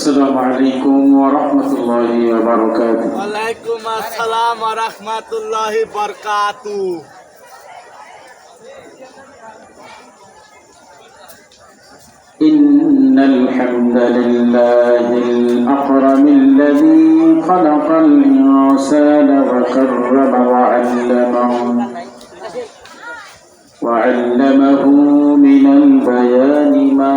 السلام عليكم ورحمة الله وبركاته. وعليكم السلام ورحمة الله وبركاته. إن الحمد لله الأكرم الذي خلق الإنسان وكرم وعلمه. وعلمه من البيان ما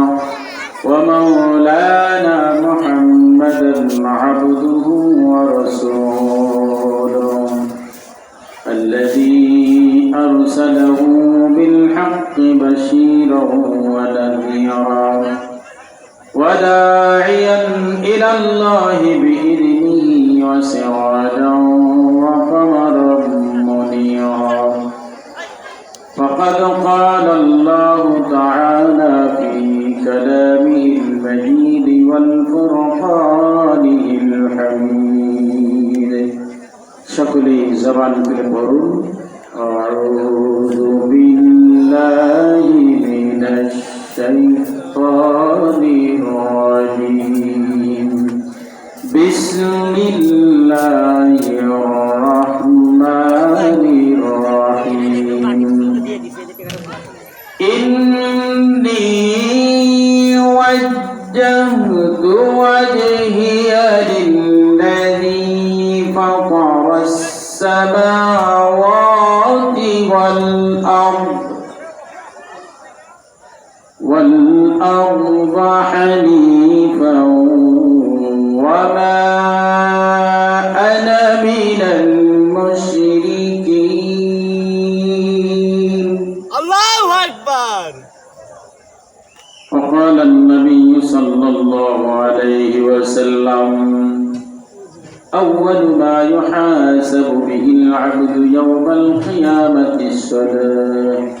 ومولانا محمدا عبده ورسوله الذي أرسله بالحق بشيرا ونذيرا وداعيا إلى الله بإذنه وسراجا وقمرا منيرا. فقد قال করে পড়ুন আর والأرض حنيفا وما أنا من المشركين. الله أكبر. فقال النبي صلى الله عليه وسلم أول ما يحاسب به العبد يوم القيامة الصلاة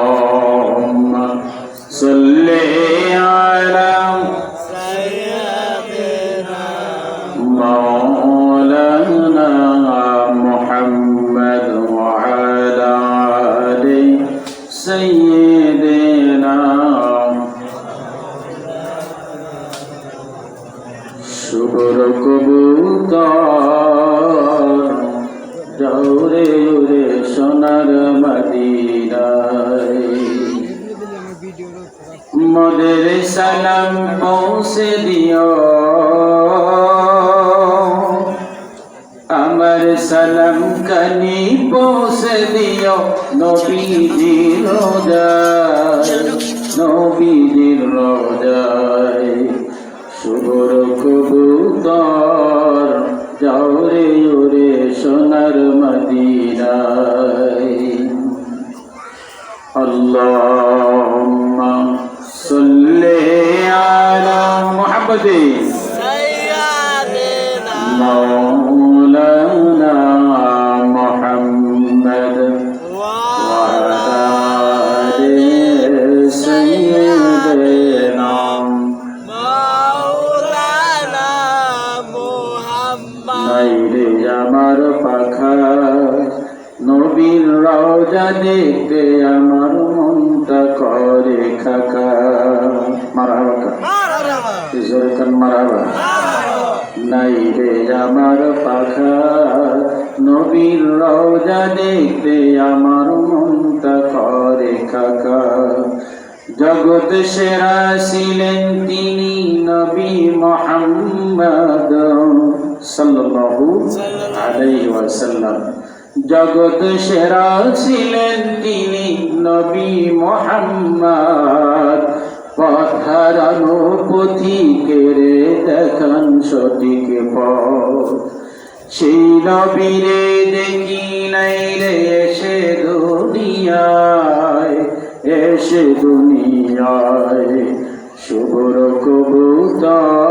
শুভর কবুতর দৌড়ে উড়ে সোনার মদিনায় মদের সালাম পৌঁছে দিও। আমার সালাম কানি পৌঁছে দিও। নবীজির রোজায়। নবীজির রোজায়। শুভর কবুতর যাও রে ওরে সোনার মদিনায়। আল্লাহুম্মা সাল্লি আলা মুহাম্মাদিন। সাইয়্যিদিনা আমার মনটা করে খাকা মারাবা জোরকান মারাবা নাই রে আমার পাখা নবীর রওজা দেখতে আমার মনটা করে খাকা জগৎ সেরা ছিলেন তিনি নবী মোহাম্মদ সাল্লাল্লাহু আলাইহি ওয়াসাল্লাম জগৎ সেরা ছিলেন তিনি নবী মোহাম্মদ। পথারানো পথিকের দেখান সঠিক পথ। সেই নবীরে দেখি নাই রে এসে দুনিয়ায় এসে দুনিয়ায়। শুভর কবুতর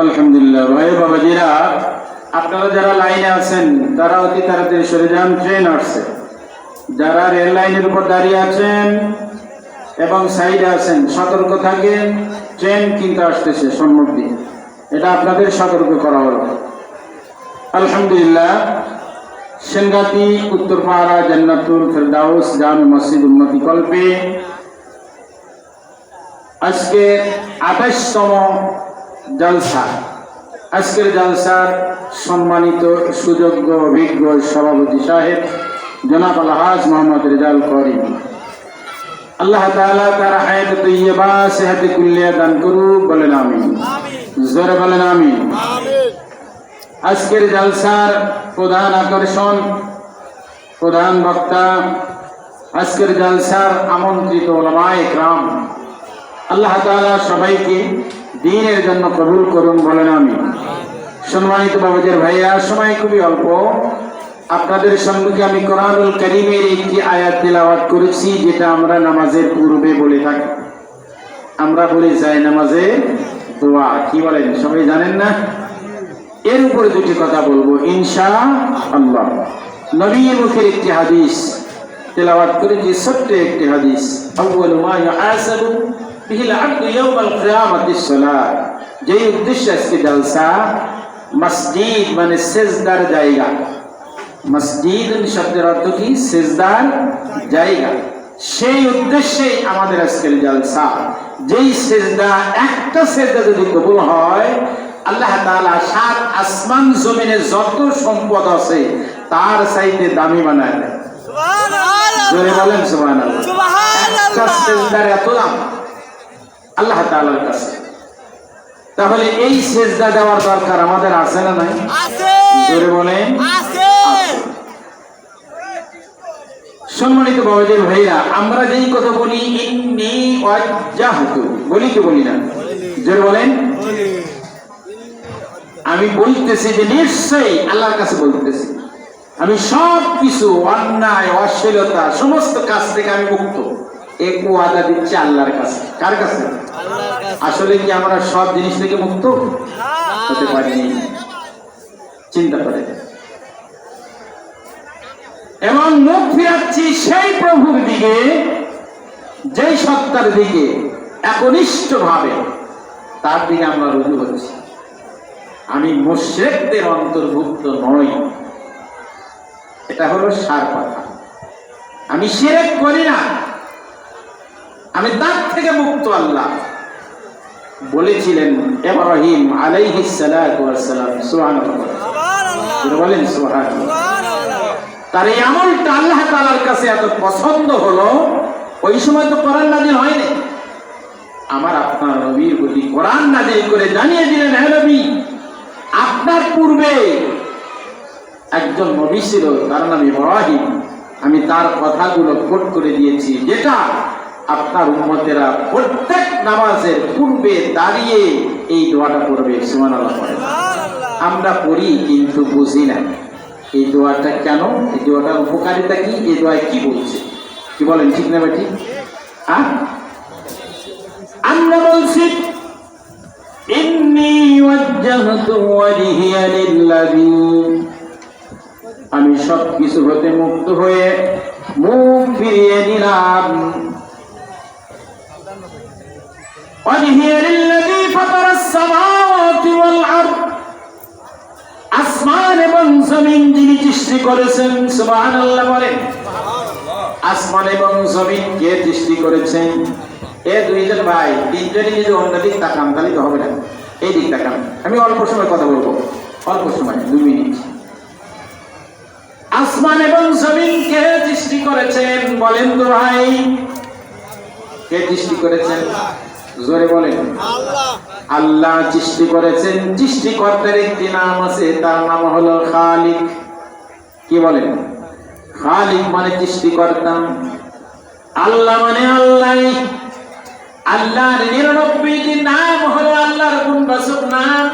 আলহামদুলিল্লাহ। ভাই বাবাজিরা, আপনারা যারা লাইনে আছেন, তারা অতি তাড়াতাড়ি সরে যান, ট্রেন আসছে। যারা রেল লাইনের উপর দাঁড়িয়ে আছেন এবং সাইডে আছেন, সতর্ক থাকেন, ট্রেন কিন্তু আসতেছে সম্মুখ দিয়ে। এটা আপনাদের সতর্ক করা হলো। আলহামদুলিল্লাহ, সেনগাতি, উত্তরপাড়া, জান্নাতুল ফেরদাউস জামে মসজিদ উন্নতি কল্পে আজকে আঠাশতম জলসা। আজকের জলসার সম্মানিত সুযোগ্য অভিজ্ঞ সভাপতি সাহেব জনাব আলহাজ মোহাম্মদ রেজাল করিম। আল্লাহ তালা তার আয়াত তৈয়বা সেহাতে কুল্লিয়া দান করু বলেন আমি জোরে বলেন আমি আজকের জলসার প্রধান আকর্ষণ প্রধান বক্তা আজকের জলসার আমন্ত্রিত ওলামায় গ্রাম আল্লাহ তালা সবাইকে দিনের জন্য কবুল করুন বলেন আমি। সম্মানিত বাবুদের ভাইয়া, সময় খুবই অল্প। আপনাদের সম্মুখে আমি কোরআনুল করিমের একটি আয়াত তেলাওয়াত করেছি, যেটা আমরা নামাজের পূর্বে বলে থাকি। আমরা বলে যাই নামাজে দোয়া, কি বলেন, সবাই জানেন না? এর উপরে দুটি কথা বলব ইনশা আল্লাহ নবীর মুখের একটি হাদিস তেলাওয়াত করেছি, ছোট্ট একটি হাদিস। আউয়ালু মা ইউহাসাবু যেই উদ্দেশ্য আজকে জলসা মসজিদ মানে সেজদার জায়গা। মসজিদ শব্দের অর্থ কি? সেজদার জায়গা। সেই উদ্দেশ্যে আমাদের আজকের জলসা। যেই সেজদা একটা সেজদা যদি কবুল হয় আল্লাহ তাআলা সাত আসমান জমিনে যত সম্পদ আছে তার চাইতে দামি বানায় দেয়। বলেন একটা সেজদার এত দাম। আল্লাহ তাআলার কাছে। তাহলে এই সেজদা দেওয়ার দরকার আমাদের আছে না নাই? জোরে বলেন। সম্মানিত বাবাজির ভাইরা আমরা যেই কথা বলি ইন্নি ওয়াজ্জাহতু বলি কি বলি না? জোরে বলেন। আমি বলতেছি যে নিশ্চয়ই আল্লাহর কাছে বলতেছি। আমি সব কিছু অন্যায় অশ্লীলতা সমস্ত কাজ থেকে আমি মুক্ত। এক ওয়াদা দিচ্ছি আল্লাহর কাছে। কার কাছে? আসলে কি আমরা সব জিনিস থেকে মুক্ত? হতে চিন্তা করে এবং মুখ ফিরাচ্ছি সেই প্রভুর দিকে, যেই সত্তার দিকে একনিষ্ঠ ভাবে তার দিকে আমরা রুজু হচ্ছি। আমি মুশ্রেকদের অন্তর্ভুক্ত নই। এটা হলো সার কথা। আমি শিরেক করি না। আমি তার থেকে মুক্ত আল্লাহ। বলেছিলেন, ইব্রাহিম আলাইহিস সালাম বলেন, সুবহানাল্লাহ। তার এই আমলটা আল্লাহ তাআলার কাছে এত পছন্দ হলো, ওই সময় তো কোরআন নাজিল হয়নি। আমার আপনার নবীর প্রতি কোরআন নাজিল করে জানিয়ে দিলেন হ্যাঁ নবী আপনার পূর্বে একজন নবী ছিল, তার নাম ইব্রাহিম। আমি তার কথাগুলো কোট করে দিয়েছি। যেটা আপনার উম্মতেরা প্রত্যেক নামাজের পূর্বে দাঁড়িয়ে এই দোয়াটা পড়বে পড়ে। আমরা পড়ি কিন্তু বুঝি না। এই দোয়াটা কেন? এই দোয়াটার উপকারিতা কি? এই দোয়ায় কি বলছে? কি বলেন ঠিক না হ্যাঁ আমরা বলছি আমি সব কিছু হতে মুক্ত হয়ে মুখ ফিরিয়ে নিলাম। ফাতারাস সামাওয়াতি ওয়াল আরদ আসমান এবং জমিন যিনি সৃষ্টি করেছেন, সুবহানাল্লাহ বলেন। আসমান এবং জমিন কে সৃষ্টি করেছেন? এ দুইজন ভাই, তিনজনই যদি অন্যদিক তাকান, তাহলে তো হবে না। এই দিক তাকান। আমি অল্প সময় কথা বলব। অল্প সময় দুই মিনিট। আসমান এবং জমিন কে সৃষ্টি করেছেন? বলেন তো ভাই, কে সৃষ্টি করেছেন? জোরে বলেন। আল্লাহ। আল্লাহ সৃষ্টি করেছেন সৃষ্টিকর্তার একটি নাম আছে তার নাম হলো খালিক। কি বলেন? খালিক মানে সৃষ্টিকর্তা। আল্লাহ মানে আল্লাহ। আল্লাহর নিরানব্বইটি নাম হলো আল্লাহর গুণবাচক নাম।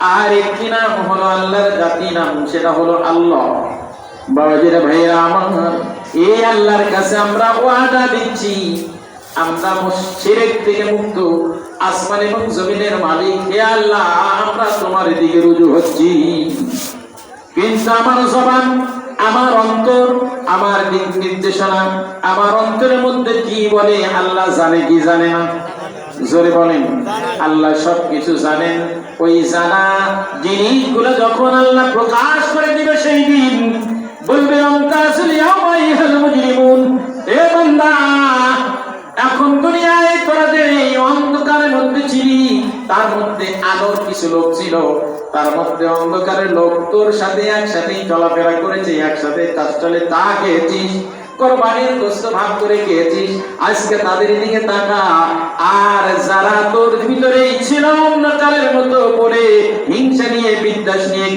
আর একটি নাম হলো আল্লাহর জাতি নাম সেটা হলো আল্লাহ। বাবাজিরা ভাইরা আমার এই আল্লাহর কাছে আমরা ওয়াদা দিচ্ছি। আমরা শিরেক থেকে মুক্ত, আসমান এবং জমিনের মালিক। হে আল্লাহ, আমরা তোমার দিকে রুজু হচ্ছি। কিন্তু আমার জবান, আমার অন্তর, আমার দিক নির্দেশনা, আমার অন্তরের মধ্যে কি বলে, আল্লাহ জানে কি জানে না। জোরে বলেন, আল্লাহ সব কিছু জানেন। ওই জানা জিনিসগুলো যখন আল্লাহ প্রকাশ করে দিবে সেই দিন, বলবে অন্তা আসলে মুজরিমুন। এ বান্দা এখন দুনিয়ায় তোরা যে অন্ধকারের মধ্যে ছিলি, তার মধ্যে আলোর কিছু লোক ছিল। তার মধ্যে অন্ধকারের লোক তোর সাথে একসাথেই চলাফেরা করেছে, একসাথে তার চলে, তা খেয়েছিস। কোরবানির গোস্ত ভাগ করে খেয়েছিস আজকে তাদের দিকে তাকা আর যারা তোর ভিতরেই ছিল মতো পড়ে হিংসা নিয়ে নিয়ে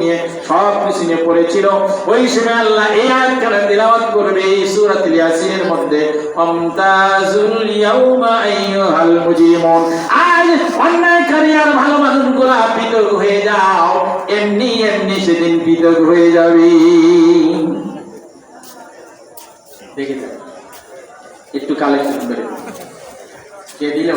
নিয়ে সব কিছু নিয়ে পড়েছিল, ওই সময় আল্লাহ এই করবে, এই ইয়াসিনের মধ্যে ইয়াউমা মুজরিমুন। আজ অন্যায়কারী আর ভালো পৃথক হয়ে যাও, এমনি এমনি সেদিন পৃথক হয়ে যাবে। দেখে দেবেন একটু কালেকশন করে কে দিল?